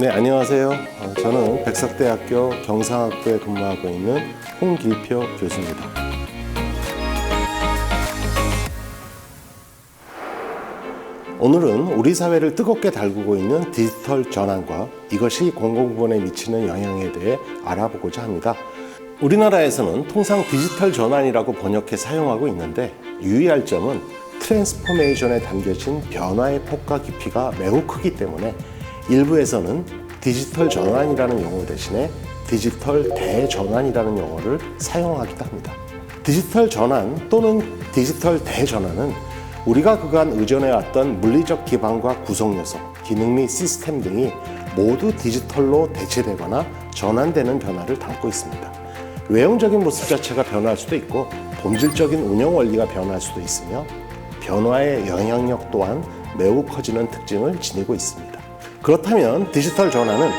네, 안녕하세요. 어, 저는 백석대학교 경상학부에 근무하고 있는 홍길표 교수입니다. 오늘은 우리 사회를 뜨겁게 달구고 있는 디지털 전환과 이것이 공공부문에 미치는 영향에 대해 알아보고자 합니다. 우리나라에서는 통상 디지털 전환이라고 번역해 사용하고 있는데 유의할 점은 트랜스포메이션에 담겨진 변화의 폭과 깊이가 매우 크기 때문에 일부에서는 디지털 전환이라는 용어 대신에 디지털 대전환이라는 용어를 사용하기도 합니다. 디지털 전환 또는 디지털 대전환은 우리가 그간 의존해왔던 물리적 기반과 구성 요소, 기능 및 시스템 등이 모두 디지털로 대체되거나 전환되는 변화를 담고 있습니다. 외형적인 모습 자체가 변화할 수도 있고 본질적인 운영 원리가 변화할 수도 있으며 변화의 영향력 또한 매우 커지는 특징을 지니고 있습니다. 그렇다면 디지털 전환은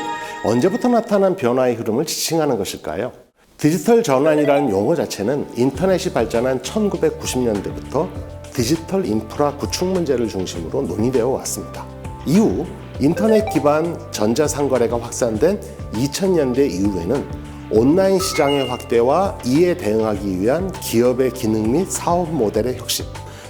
언제부터 나타난 변화의 흐름을 지칭하는 것일까요? 디지털 전환이라는 용어 자체는 인터넷이 발전한 1990년대부터 디지털 인프라 구축 문제를 중심으로 논의되어 왔습니다. 이후 인터넷 기반 전자상거래가 확산된 2000년대 이후에는 온라인 시장의 확대와 이에 대응하기 위한 기업의 기능 및 사업 모델의 혁신,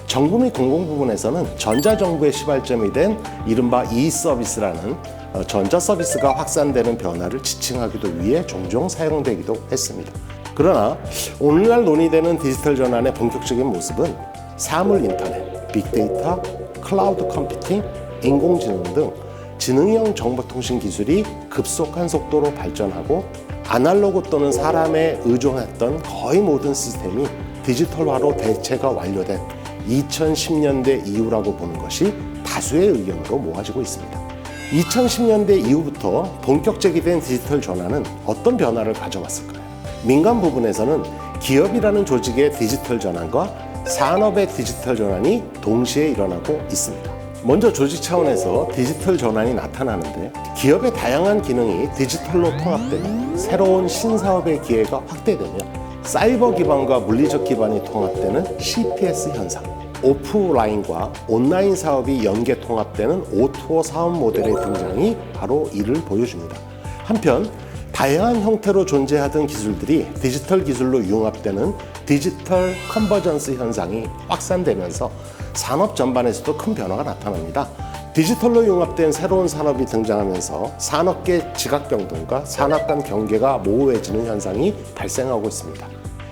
정부 및 공공 부분에서는 전자정부의 시발점이 된 이른바 e-서비스라는 어, 전자 서비스가 확산되는 변화를 지칭하기도 위해 종종 사용되기도 했습니다. 그러나 오늘날 논의되는 디지털 전환의 본격적인 모습은 사물 인터넷, 빅데이터, 클라우드 컴퓨팅, 인공지능 등 지능형 정보통신 기술이 급속한 속도로 발전하고 아날로그 또는 사람에 의존했던 거의 모든 시스템이 디지털화로 대체가 완료된 2010년대 이후라고 보는 것이 다수의 의견으로 모아지고 있습니다. 2010년대 이후부터 본격적이 된 디지털 전환은 어떤 변화를 가져왔을까요? 민간 부분에서는 기업이라는 조직의 디지털 전환과 산업의 디지털 전환이 동시에 일어나고 있습니다. 먼저 조직 차원에서 디지털 전환이 나타나는데 기업의 다양한 기능이 디지털로 통합되는 새로운 신사업의 기회가 확대되며 사이버 기반과 물리적 기반이 통합되는 CPS 현상, 오프라인과 온라인 사업이 연계 통합되는 O2O 사업 모델의 등장이 바로 이를 보여줍니다. 한편 다양한 형태로 존재하던 기술들이 디지털 기술로 융합되는 디지털 컨버전스 현상이 확산되면서 산업 전반에서도 큰 변화가 나타납니다. 디지털로 융합된 새로운 산업이 등장하면서 산업계 지각병동과 산업 간 경계가 모호해지는 현상이 발생하고 있습니다.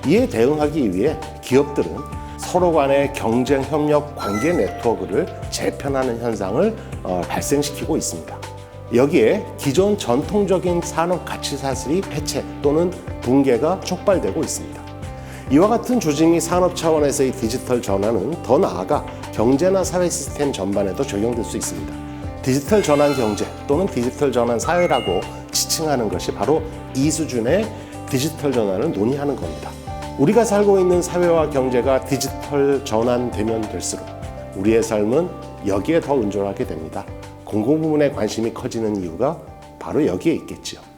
이에 대응하기 위해 기업들은 서로 간의 경쟁 협력 관계 네트워크를 재편하는 현상을 어, 발생시키고 있습니다. 여기에 기존 전통적인 산업 가치 사슬이 폐체 또는 붕괴가 촉발되고 있습니다. 이와 같은 및 산업 차원에서의 디지털 전환은 더 나아가 경제나 사회 시스템 전반에도 적용될 수 있습니다. 디지털 전환 경제 또는 디지털 전환 사회라고 지칭하는 것이 바로 이 수준의 디지털 전환을 논의하는 겁니다. 우리가 살고 있는 사회와 경제가 디지털 전환되면 될수록 우리의 삶은 여기에 더 온전하게 됩니다. 공공 부문의 관심이 커지는 이유가 바로 여기에 있겠지요.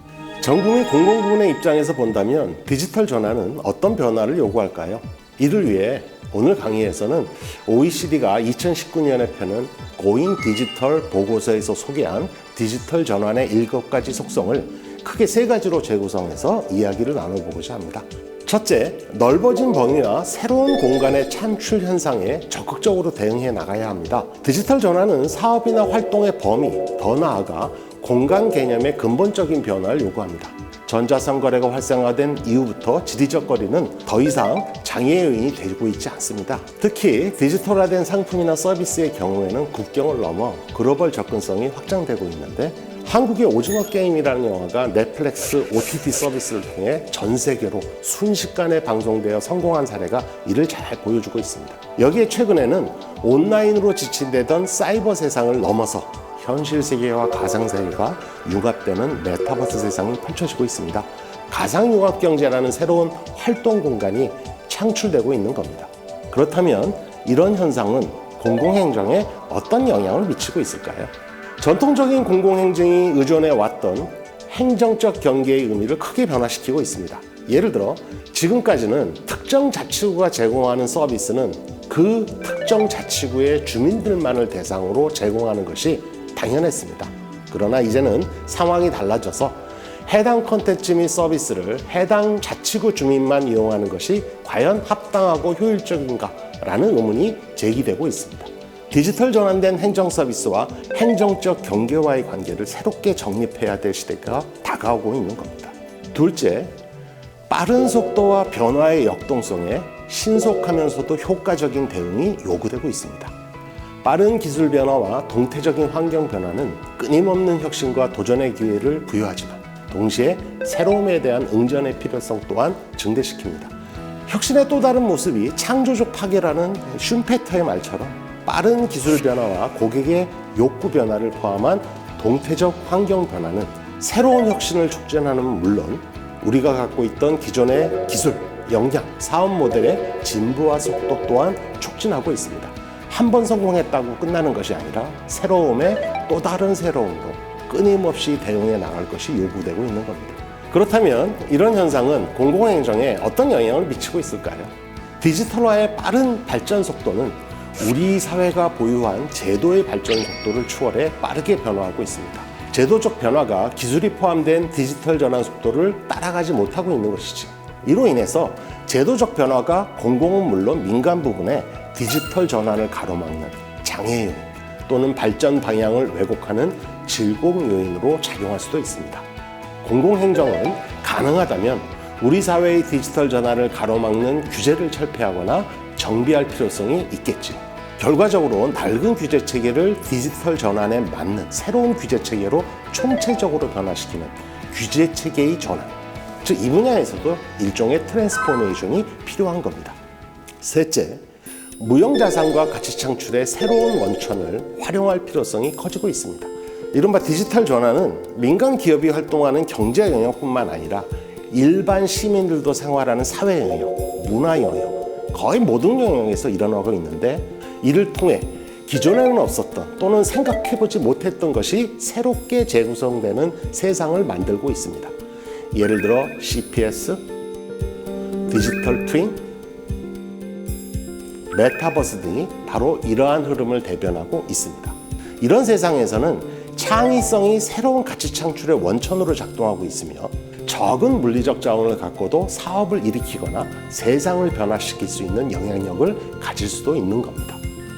및 공공부문의 입장에서 본다면 디지털 전환은 어떤 변화를 요구할까요? 이를 위해 오늘 강의에서는 OECD가 2019년에 펴는 고인 디지털 보고서에서 소개한 디지털 전환의 일곱 가지 속성을 크게 세 가지로 재구성해서 이야기를 나눠보고자 합니다. 첫째, 넓어진 범위와 새로운 공간의 창출 현상에 적극적으로 대응해 나가야 합니다. 디지털 전환은 사업이나 활동의 범위, 더 나아가 공간 개념의 근본적인 변화를 요구합니다. 전자상거래가 활성화된 이후부터 지리적 거리는 더 이상 장애의 요인이 되고 있지 않습니다. 특히 디지털화된 상품이나 서비스의 경우에는 국경을 넘어 글로벌 접근성이 확장되고 있는데 한국의 오징어 게임이라는 영화가 넷플릭스 OTT 서비스를 통해 전 세계로 순식간에 방송되어 성공한 사례가 이를 잘 보여주고 있습니다. 여기에 최근에는 온라인으로 지칭되던 사이버 세상을 넘어서 현실 세계와 가상 세계가 융합되는 메타버스 세상이 펼쳐지고 있습니다. 가상 융합 경제라는 새로운 활동 공간이 창출되고 있는 겁니다. 그렇다면 이런 현상은 공공행정에 어떤 영향을 미치고 있을까요? 전통적인 공공행정이 의존해 왔던 행정적 경계의 의미를 크게 변화시키고 있습니다. 예를 들어 지금까지는 특정 자치구가 제공하는 서비스는 그 특정 자치구의 주민들만을 대상으로 제공하는 것이 당연했습니다. 그러나 이제는 상황이 달라져서 해당 컨텐츠 및 서비스를 해당 자치구 주민만 이용하는 것이 과연 합당하고 효율적인가라는 의문이 제기되고 있습니다. 디지털 전환된 행정 서비스와 행정적 경계와의 관계를 새롭게 정립해야 될 시대가 다가오고 있는 겁니다. 둘째, 빠른 속도와 변화의 역동성에 신속하면서도 효과적인 대응이 요구되고 있습니다. 빠른 기술 변화와 동태적인 환경 변화는 끊임없는 혁신과 도전의 기회를 부여하지만 동시에 새로움에 대한 응전의 필요성 또한 증대시킵니다. 혁신의 또 다른 모습이 창조적 파괴라는 슌페터의 말처럼 빠른 기술 변화와 고객의 욕구 변화를 포함한 동태적 환경 변화는 새로운 혁신을 촉진하는 물론 우리가 갖고 있던 기존의 기술, 역량, 사업 모델의 진부와 속도 또한 촉진하고 있습니다. 한 번 성공했다고 끝나는 것이 아니라 새로움에 또 다른 새로움으로 끊임없이 대응해 나갈 것이 요구되고 있는 겁니다. 그렇다면 이런 현상은 공공행정에 어떤 영향을 미치고 있을까요? 디지털화의 빠른 발전 속도는 우리 사회가 보유한 제도의 발전 속도를 추월해 빠르게 변화하고 있습니다. 제도적 변화가 기술이 포함된 디지털 전환 속도를 따라가지 못하고 있는 것이죠. 이로 인해서 제도적 변화가 공공은 물론 민간 부분에 디지털 전환을 가로막는 장애 요인 또는 발전 방향을 왜곡하는 질곡 요인으로 작용할 수도 있습니다. 공공행정은 가능하다면 우리 사회의 디지털 전환을 가로막는 규제를 철폐하거나 정비할 필요성이 있겠지요. 결과적으로 낡은 규제 체계를 디지털 전환에 맞는 새로운 규제 체계로 총체적으로 변화시키는 규제 체계의 전환. 즉, 이 분야에서도 일종의 트랜스포메이션이 필요한 겁니다. 셋째, 무형자산과 가치 창출의 새로운 원천을 활용할 필요성이 커지고 있습니다. 이른바 디지털 전환은 민간 기업이 활동하는 경제 영역뿐만 아니라 일반 시민들도 생활하는 사회 영역, 문화 영역, 거의 모든 영역에서 일어나고 있는데 이를 통해 기존에는 없었던 또는 생각해보지 못했던 것이 새롭게 재구성되는 세상을 만들고 있습니다. 예를 들어 CPS, 디지털 트윈, 메타버스 등이 바로 이러한 흐름을 대변하고 있습니다. 이런 세상에서는 창의성이 새로운 가치 창출의 원천으로 작동하고 있으며 적은 물리적 자원을 갖고도 사업을 일으키거나 세상을 변화시킬 수 있는 영향력을 가질 수도 있는 겁니다.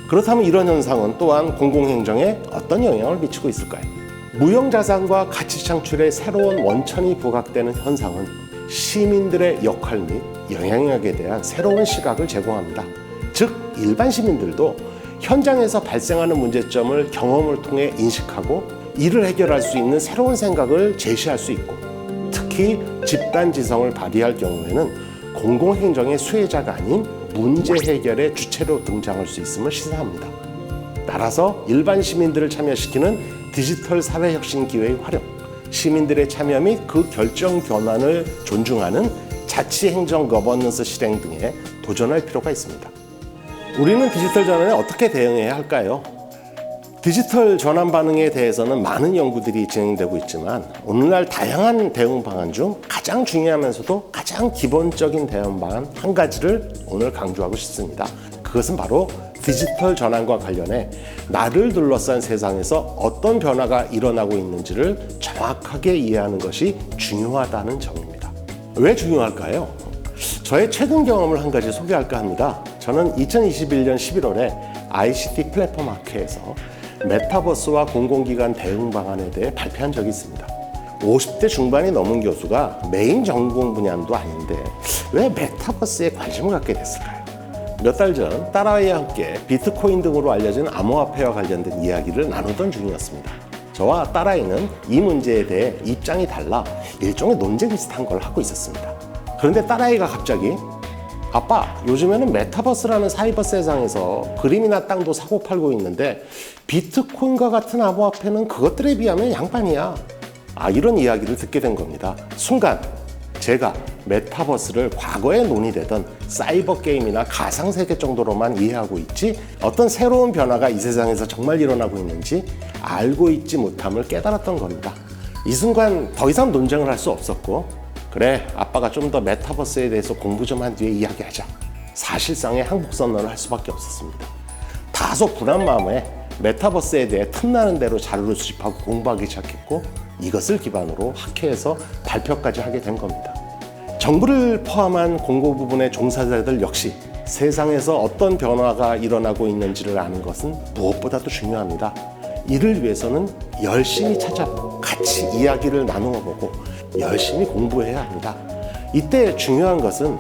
그렇다면 이런 현상은 또한 공공행정에 어떤 영향을 미치고 있을까요? 무형자산과 가치 창출의 새로운 원천이 부각되는 현상은 시민들의 역할 및 영향력에 대한 새로운 시각을 제공합니다. 즉, 일반 시민들도 현장에서 발생하는 문제점을 경험을 통해 인식하고 이를 해결할 수 있는 새로운 생각을 제시할 수 있고 특히 집단 지성을 발휘할 경우에는 공공행정의 수혜자가 아닌 문제 해결의 주체로 등장할 수 있음을 시사합니다. 따라서 일반 시민들을 참여시키는 디지털 사회혁신 기회의 활용, 시민들의 참여 및 그 결정 권한을 존중하는 자치행정 거버넌스 실행 등에 도전할 필요가 있습니다. 우리는 디지털 전환에 어떻게 대응해야 할까요? 디지털 전환 반응에 대해서는 많은 연구들이 진행되고 있지만 오늘날 다양한 대응 방안 중 가장 중요하면서도 가장 기본적인 대응 방안 한 가지를 오늘 강조하고 싶습니다. 그것은 바로 디지털 전환과 관련해 나를 둘러싼 세상에서 어떤 변화가 일어나고 있는지를 정확하게 이해하는 것이 중요하다는 점입니다. 왜 중요할까요? 저의 최근 경험을 한 가지 소개할까 합니다. 저는 2021년 11월에 ICT 플랫폼 학회에서 메타버스와 공공기관 대응 방안에 대해 발표한 적이 있습니다. 50대 중반이 넘은 교수가 메인 전공 분야도 아닌데 왜 메타버스에 관심을 갖게 됐을까요? 몇 달 전 딸아이와 함께 비트코인 등으로 알려진 암호화폐와 관련된 이야기를 나누던 중이었습니다. 저와 딸아이는 이 문제에 대해 입장이 달라 일종의 논쟁 비슷한 걸 하고 있었습니다. 그런데 딸아이가 갑자기 아빠, 요즘에는 메타버스라는 사이버 세상에서 그림이나 땅도 사고 팔고 있는데 비트코인과 같은 암호화폐는 그것들에 비하면 양반이야. 아, 이런 이야기를 듣게 된 겁니다. 순간 제가 메타버스를 과거에 논의되던 사이버 게임이나 가상 세계 정도로만 이해하고 있지 어떤 새로운 변화가 이 세상에서 정말 일어나고 있는지 알고 있지 못함을 깨달았던 겁니다. 이 순간 더 이상 논쟁을 할 수 없었고 그래 아빠가 좀 더 메타버스에 대해서 공부 좀 한 뒤에 이야기하자 사실상의 항복 선언을 할 수밖에 없었습니다. 다소 불안 마음에 메타버스에 대해 틈나는 대로 자료를 수집하고 공부하기 시작했고 이것을 기반으로 학회에서 발표까지 하게 된 겁니다. 정부를 포함한 공고 부분의 종사자들 역시 세상에서 어떤 변화가 일어나고 있는지를 아는 것은 무엇보다도 중요합니다. 이를 위해서는 열심히 찾아보고 같이 이야기를 나누어 보고 열심히 공부해야 합니다. 이때 중요한 것은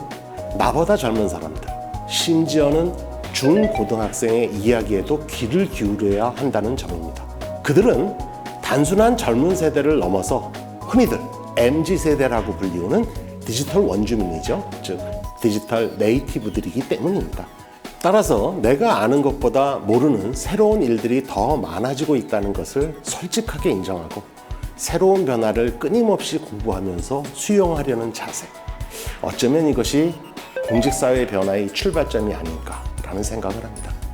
나보다 젊은 사람들, 심지어는 중고등학생의 이야기에도 귀를 기울여야 한다는 점입니다. 그들은 단순한 젊은 세대를 넘어서 흔히들 MZ 세대라고 불리우는 디지털 원주민이죠. 즉 디지털 네이티브들이기 때문입니다. 따라서 내가 아는 것보다 모르는 새로운 일들이 더 많아지고 있다는 것을 솔직하게 인정하고 새로운 변화를 끊임없이 공부하면서 수용하려는 자세. 어쩌면 이것이 공직사회 변화의 출발점이 아닐까라는 생각을 합니다.